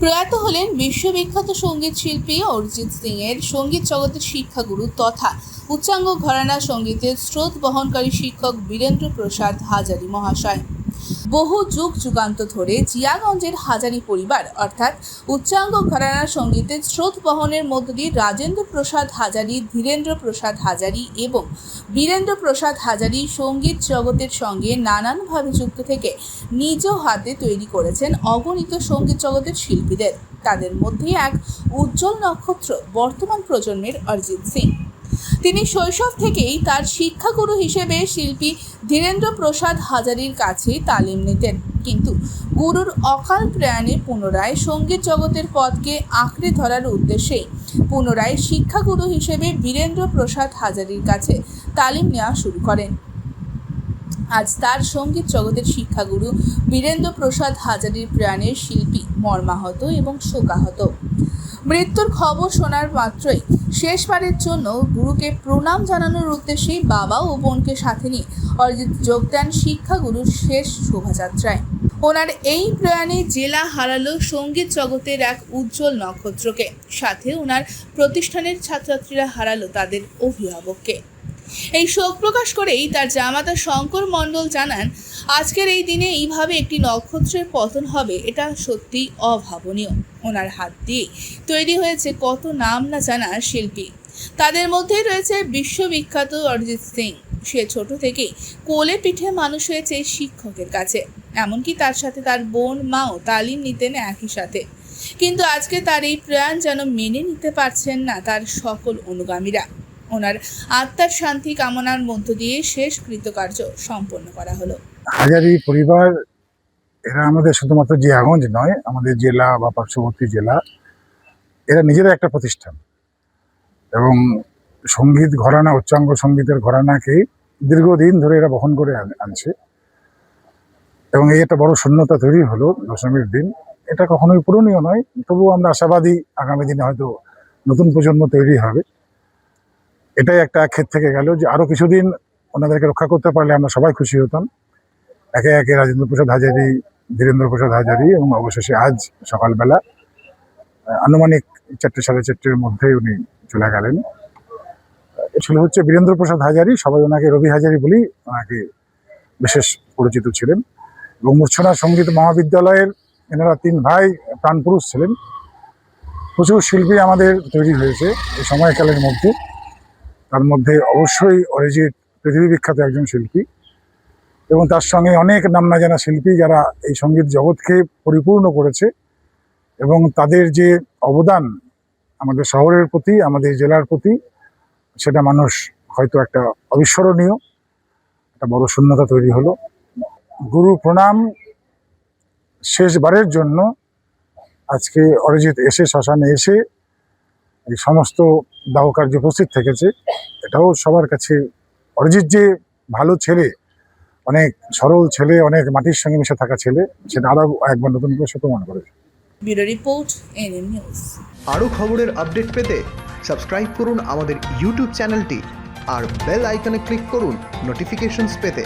প্রয়াত হলেন বিশ্ববিখ্যাত সংগীত শিল্পী অরিজিৎ সিং এর সংগীত জগতের শিক্ষাগুরু তথা উচ্চাঙ্গ ঘরানা সঙ্গীতের স্রোত বহনকারী শিক্ষক বীরেন্দ্র প্রসাদ হাজারি মহাশয়। বহু যুগ যুগান্ত ধরে জিয়াগঞ্জের হাজারি পরিবার, অর্থাৎ উচ্চাঙ্গ ঘরানা সঙ্গীতের স্রোত বহনের মধ্য দিয়ে রাজেন্দ্র প্রসাদ হাজারি, ধীরেন্দ্র প্রসাদ হাজারি এবং বীরেন্দ্র প্রসাদ হাজারি সংগীত জগতের সঙ্গে নানানভাবে যুক্ত থেকে নিজ হাতে তৈরি করেছেন অগণিত সংগীত জগতের শিল্পীদের। তাদের মধ্যে এক উজ্জ্বল নক্ষত্র বর্তমান প্রজন্মের অরিজিৎ সিং। তিনি শৈশব থেকেই তার শিক্ষাগুরু হিসেবে শিল্পী ধীরেন্দ্র প্রসাদ হাজারির কাছে তালিম নিতেন। কিন্তু গুরুর অকাল প্রয়াণে পুনরায় সংগীত জগতের পথকে আঁকড়ে ধরার উদ্দেশ্যেই পুনরায় শিক্ষাগুরু হিসেবে বীরেন্দ্র প্রসাদ হাজারির কাছে তালিম নেওয়া শুরু করেন। আজ তার সংগীত জগতের শিক্ষাগুরু বীরেন্দ্র প্রসাদ হাজারির প্রাণের শিল্পী মর্মাহত এবং শোকাহত। মৃত্যুর খবর শোনার মাত্রই শেষবারের জন্য গুরুকে প্রণাম জানানোর উদ্দেশ্যেই বাবা ও বোনকে সাথে নিয়ে অরিজিৎ যোগ দেন শিক্ষাগুরুর শেষ শোভাযাত্রায়। ওনার এই প্রয়াণে জেলা হারালো সংগীত জগতের এক উজ্জ্বল নক্ষত্রকে। সাথে ওনার প্রতিষ্ঠানের ছাত্রছাত্রীরা হারালো তাদের অভিভাবককে। এই শোক প্রকাশ করেই তার জামাতা শঙ্কর মণ্ডল জানান, আজকের এই দিনে এইভাবে একটি নক্ষত্রের পতন হবে, এটা সত্যি অভাবনীয়। ওনার হাত দিয়ে তৈরি হয়েছে কত নাম না জানা শিল্পী। তাদের মধ্যেই রয়েছে বিশ্ববিখ্যাত অরিজিৎ সিং। সে ছোট থেকেই কোলে পিঠে মানুষ হয়েছে শিক্ষকের কাছে। এমনকি তার সাথে তার বোন, মাও তালিম নিতেন একই সাথে। কিন্তু আজকে তার এই প্রাণ যেন মেনে নিতে পারছেন না তার সকল অনুগামীরা। ওনার আত্মার শান্তি কামনার মধ্য দিয়ে শেষ কৃতকার্য সম্পন্ন করা হলো। হাজারি পরিবার, এরা আমাদের শুধুমাত্র জিয়াগঞ্জ নয়, আমাদের জেলা বা পার্শ্ববর্তী জেলা, এরা নিজেরা একটা প্রতিষ্ঠান। এবং সংগীত ঘরানা, উচ্চাঙ্গ সঙ্গীতের ঘরানাকে দীর্ঘদিন ধরে এরা বহন করে আনছে। এবং এই একটা বড় শূন্যতা তৈরি হলো দশমীর দিন। এটা কখনোই পূরণীয় নয়, তবুও আমরা আশাবাদী আগামী দিনে হয়তো নতুন প্রজন্ম তৈরি হবে। এটাই একটা ক্ষেত থেকে গেল যে আরও কিছুদিন ওনাদেরকে রক্ষা করতে পারলে আমরা সবাই খুশি হতাম। একে একে রাজেন্দ্র প্রসাদ হাজারি, ধীরেন্দ্র প্রসাদ হাজারি এবং অবশেষে আজ সকালবেলা আনুমানিক চারটে, সাড়ে চারটের মধ্যে উনি চলে গেলেন। ছিল হচ্ছে বীরেন্দ্র প্রসাদ হাজারি, সবাই ওনাকে রবি হাজারি বলেই ওনাকে বিশেষ পরিচিত ছিলেন। এবং মূর্ছনা সংগীত মহাবিদ্যালয়ের এনারা তিন ভাই প্রাণপুরুষ ছিলেন। প্রচুর শিল্পী আমাদের তৈরি হয়েছে এই সময়কালের মধ্যে। তার মধ্যে অবশ্যই অরিজিৎ পৃথিবী বিখ্যাত একজন শিল্পী এবং তার সঙ্গে অনেক নাম না জানা শিল্পী যারা এই সংগীত জগৎকে পরিপূর্ণ করেছে এবং তাদের যে অবদান আমাদের শহরের প্রতি, আমাদের জেলার প্রতি, সেটা মানুষ হয়তো একটা অবিস্মরণীয়, একটা বড় শূন্যতা তৈরি হলো। গুরু প্রণাম শেষবারের জন্য আজকে অরিজিৎ এসে শ্মশানে এসে এই সমস্ত দাহ কার্য উপস্থিত থেকেছে এটাও সবার কাছে অরিজিৎ যে ভালো ছেলে অনেক সরল ছেলে অনেক মাটির সঙ্গে মিশে থাকা ছেলে সেটা আরও একবার নতুন করে সে প্রমাণ করেছে। Bureau report NM news. আরও খবরের আপডেট পেতে সাবস্ক্রাইব করুন আমাদের ইউটিউব চ্যানেলটি আর বেল আইকনে ক্লিক করুন নোটিফিকেশনস পেতে।